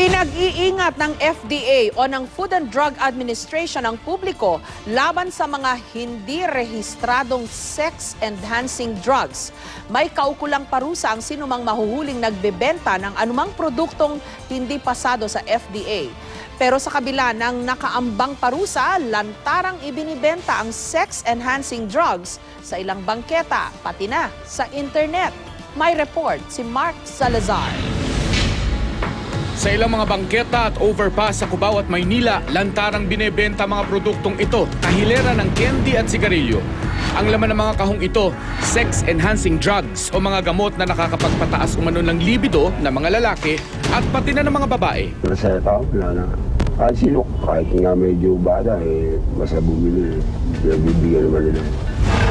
Pinag-iingat ng FDA o ng Food and Drug Administration ang publiko laban sa mga hindi rehistradong sex-enhancing drugs. May kaukulang parusa ang sinumang mahuhuling nagbebenta ng anumang produktong hindi pasado sa FDA. Pero sa kabila ng nakaambang parusa, lantarang ibinibenta ang sex-enhancing drugs sa ilang bangketa, pati na sa internet. May report si Mark Salazar. Sa ilang mga bangketa at overpass sa Cubao at Maynila, lantarang binebenta mga produktong ito, kahilera ng candy at sigarilyo. Ang laman ng mga kahong ito, sex-enhancing drugs o mga gamot na nakakapagpataas umano ng libido ng mga lalaki at pati na ng mga babae. Masaya tao, wala. Kahit sino, kahit nga medyo bata, eh, basta bumili, pinagbibigyan naman nila.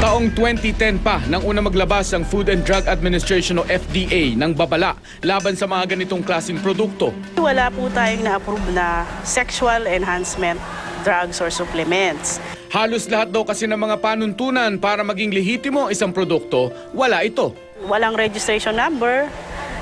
Taong 2010 pa nang una maglabas ang Food and Drug Administration o FDA ng babala laban sa mga ganitong klasing produkto. Wala po tayong na-approve na sexual enhancement drugs or supplements. Halos lahat daw kasi ng mga panuntunan para maging lehitimo ang isang produkto, wala ito. Walang registration number,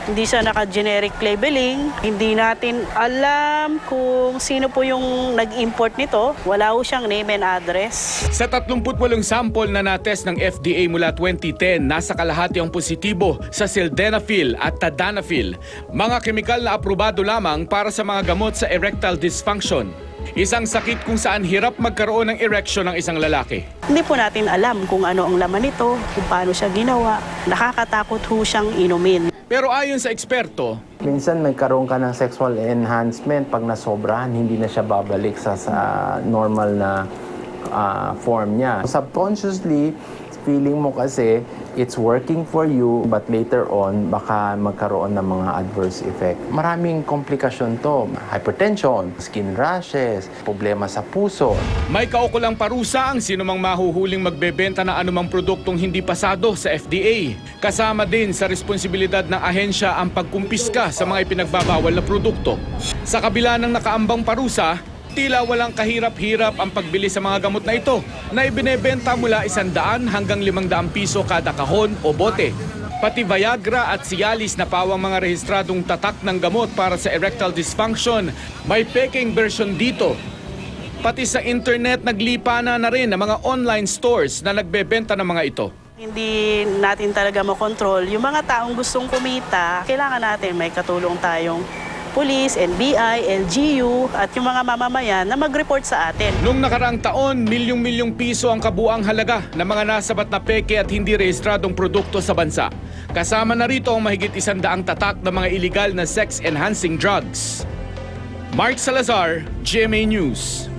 hindi siya naka-generic labeling, hindi natin alam kung sino po yung nag-import nito, wala po siyang name and address. Sa 38 sample na natest ng FDA mula 2010, nasa kalahati ang positibo sa sildenafil at tadalafil, mga kemikal na aprobado lamang para sa mga gamot sa erectile dysfunction. Isang sakit kung saan hirap magkaroon ng erection ng isang lalaki. Hindi po natin alam kung ano ang laman nito, kung paano siya ginawa. Nakakatakot ho siyang inumin. Pero ayon sa eksperto, Minsan may karoon ka ng sexual enhancement pag nasobrahan, hindi na siya babalik sa, sa normal na ah, form niya. Subconsciously, feeling mo kasi it's working for you but later on baka magkaroon ng mga adverse effect. Maraming komplikasyon to. Hypertension, skin rashes, problema sa puso. may kaukulang parusa ang sinumang mahuhuling magbebenta ng anumang produktong hindi pasado sa FDA. Kasama din sa responsibilidad ng ahensya ang pagkumpiska sa mga ipinagbabawal na produkto. Sa kabila ng nakaambang parusa, tila walang kahirap-hirap ang pagbili sa mga gamot na ito na ibinebenta mula 100 hanggang 500 piso kada kahon o bote. Pati Viagra at Cialis na pawang mga rehistradong tatak ng gamot para sa erectile dysfunction, may peking version dito Pati sa internet naglipana na rin ang mga online stores na nagbebenta ng mga ito. Hindi natin talaga makontrol. Yung mga taong gustong kumita, kailangan natin may katulong tayong police, NBI, LGU, at yung mga mamamayan na mag-report sa atin. Nung nakaraang taon, milyong-milyong piso ang kabuang halaga ng mga nasabat na peke at hindi rehistradong produkto sa bansa. Kasama na rito ang mahigit isandaang tatak ng mga illegal na sex-enhancing drugs. Mark Salazar, GMA News.